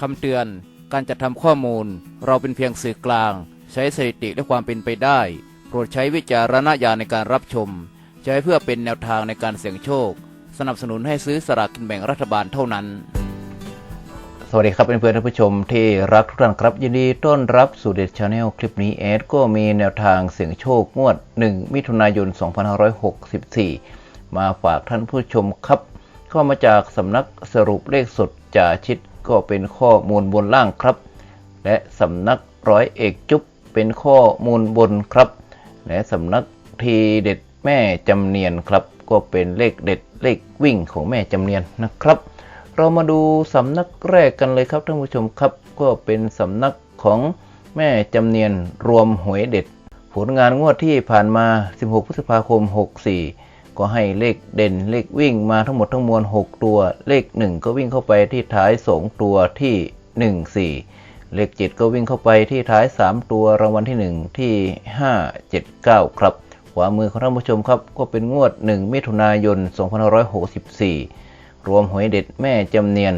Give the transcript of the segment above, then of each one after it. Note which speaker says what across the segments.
Speaker 1: คำเตือน การจัดทำข้อมูล เราเป็นเพียงสื่อกลาง ใช้สถิติและความเป็นไปได้ โปรดใช้วิจารณญาณในการรับชม ใช้เพื่อเป็นแนวทางในการเสี่ยงโชค สนับสนุนให้ซื้อสลากกินแบ่งรัฐบาลเท่านั้น สวัสดีครับเพื่อนๆท่านผู้ชมที่รักทุกท่านครับยินดีต้อนรับสู่เด็ดชาแนลคลิปนี้แอดก็มีแนวทางเสี่ยงโชคงวด 1 มิถุนายน 2564 มาฝากท่านผู้ชมครับ เข้ามาจากสำนักสรุปเลขสดจ่าชิด ก็เป็นข้อมูลบนล่างครับ และสำนักร้อยเอกจุ๊บเป็นข้อมูลบนครับ และสำนักทีเด็ดแม่จำเนียนครับ ก็เป็นเลขเด็ดเลขวิ่งของแม่จำเนียนนะครับ เรามาดูสำนักแรกกันเลยครับท่านผู้ชมครับ ก็เป็นสำนักของแม่จำเนียนรวมหวยเด็ด ผลงานงวดที่ผ่านมา 16 พฤษภาคม 64 ก็ให้เลขเด่นเลขวิ่งมาทั้งหมดทั้งมวล 6 ตัว เลข 1 ก็วิ่งเข้าไปที่ท้าย 2 ตัวที่ 1 4 เลข 7 ก็วิ่งเข้าไปที่ท้าย 3 ตัวรางวัลที่ 1 ที่ 5 7 9 ครับ ขวามือของท่านผู้ชมครับ ก็เป็นงวด 1 มิถุนายน 2564 รวมหวยเด็ดแม่จำเนียน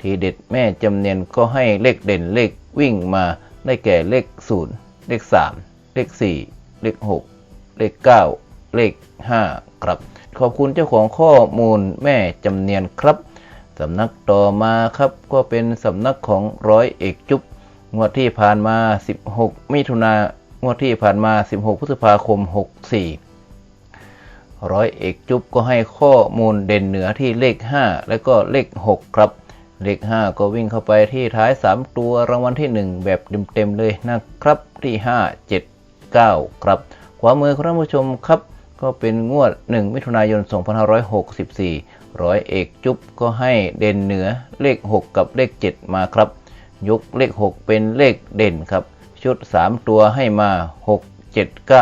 Speaker 1: ทีเด็ดแม่จำเนียนก็ให้เลขเด่นเลขวิ่งมาได้แก่เลข 0 เลข 3 เลข 4 เลข 6 เลข 9 เลข 5 ครับ ขอบคุณเจ้าของข้อมูลแม่จำเนียนครับสำนักต่อมาครับก็เป็นสำนักของร้อยเอกจุ๊บงวดที่ผ่านมา 16 มิถุนางวดที่ผ่านมา 16 พฤษภาคม 64 ร้อยเอกจุ๊บก็ให้ข้อมูลเด่นเหนือที่เลข 5 และก็เลข 6 ครับ เลข 5 ก็วิ่งเข้าไปที่ท้าย 3 ตัวรางวัลที่ 1 แบบเต็มๆเลยนะครับที่ 5 7 9 ครับ ขวามือของท่านผู้ชมครับ ก็เป็นงวด 1 มิถุนายน 2564 ร้อยเอกจุ๊บก็ให้เด่นเหนือเลข 6 กับเลข 7 มาครับ ยกเลข 6 เป็นเลขเด่นครับ ชุด 3 ตัวให้มา 6 7 9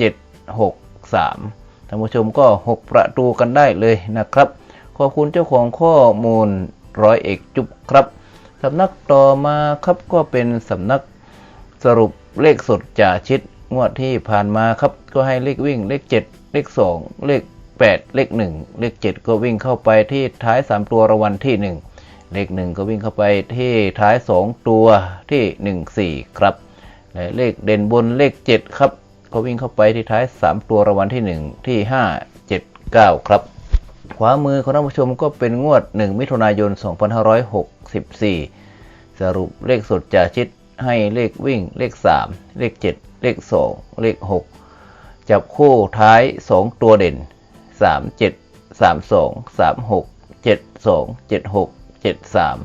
Speaker 1: 7 6 3ท่านผู้ชมก็ 6 ประตูกันได้เลยนะครับ ขอบคุณเจ้าของข้อมูลร้อยเอกจุ๊บครับสำนักต่อมาครับก็เป็นสำนักสรุปเลขสดจ่าชิด งวดที่ผ่านมาครับก็ให้เลขวิ่งเลข 7 เลข 2 เลข 8 เลข 1 เลข 7 ก็วิ่งเข้าไปที่ท้าย 3 ตัวรางวัลที่ 1 เลข 1 ก็วิ่งเข้าไปที่ท้าย 2 ตัวที่ 1 4 ครับและเลขเด่นบนเลข 7 ครับ ก็วิ่งเข้าไปที่ท้าย 3 ตัวรางวัลที่ 1 ที่ 5 7 9 ครับ ขวามือของท่านผู้ชมก็เป็นงวด 1 มิถุนายน 2564 สรุปเลขสดจ่าชิดให้เลขวิ่งเลข 3 เลข 7 เลข2เลข6จับคู่ท้าย2ตัวเด่น3 7 3 2 3 6 7 2 7 6 7 3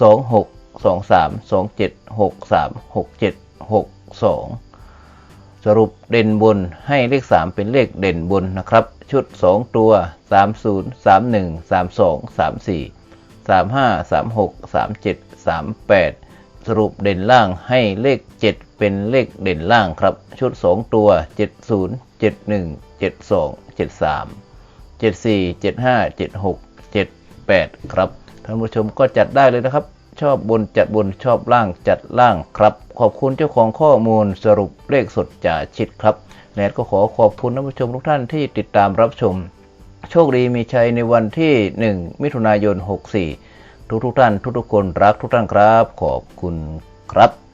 Speaker 1: 2 6 2 3 2 7 6 3 6 7 6 2สรุปเด่นบนให้เลข3เป็นเลขเด่นบนนะครับ ชุด2ตัว30 31 32 34 35 36 37 38ส รุปเด่นล่างให้เลข 7 เป็นเลขเด่นล่างครับ ชุด 2 ตัว 70 71 72 73 74 75 76 78 ครับท่านผู้ชมก็จัดได้เลยนะครับ ชอบบนจัดบนชอบล่างจัดล่างครับ ขอบคุณเจ้าของข้อมูลสรุปเลขสดจ่าชิดครับแนทก็ขอขอบคุณท่านผู้ชมทุกท่านที่ติดตามรับชม โชคดีมีชัยในวันที่ 1 มิถุนายน 64 ทุกทุกท่านทุกๆคนรักทุกท่านครับ ขอบคุณครับ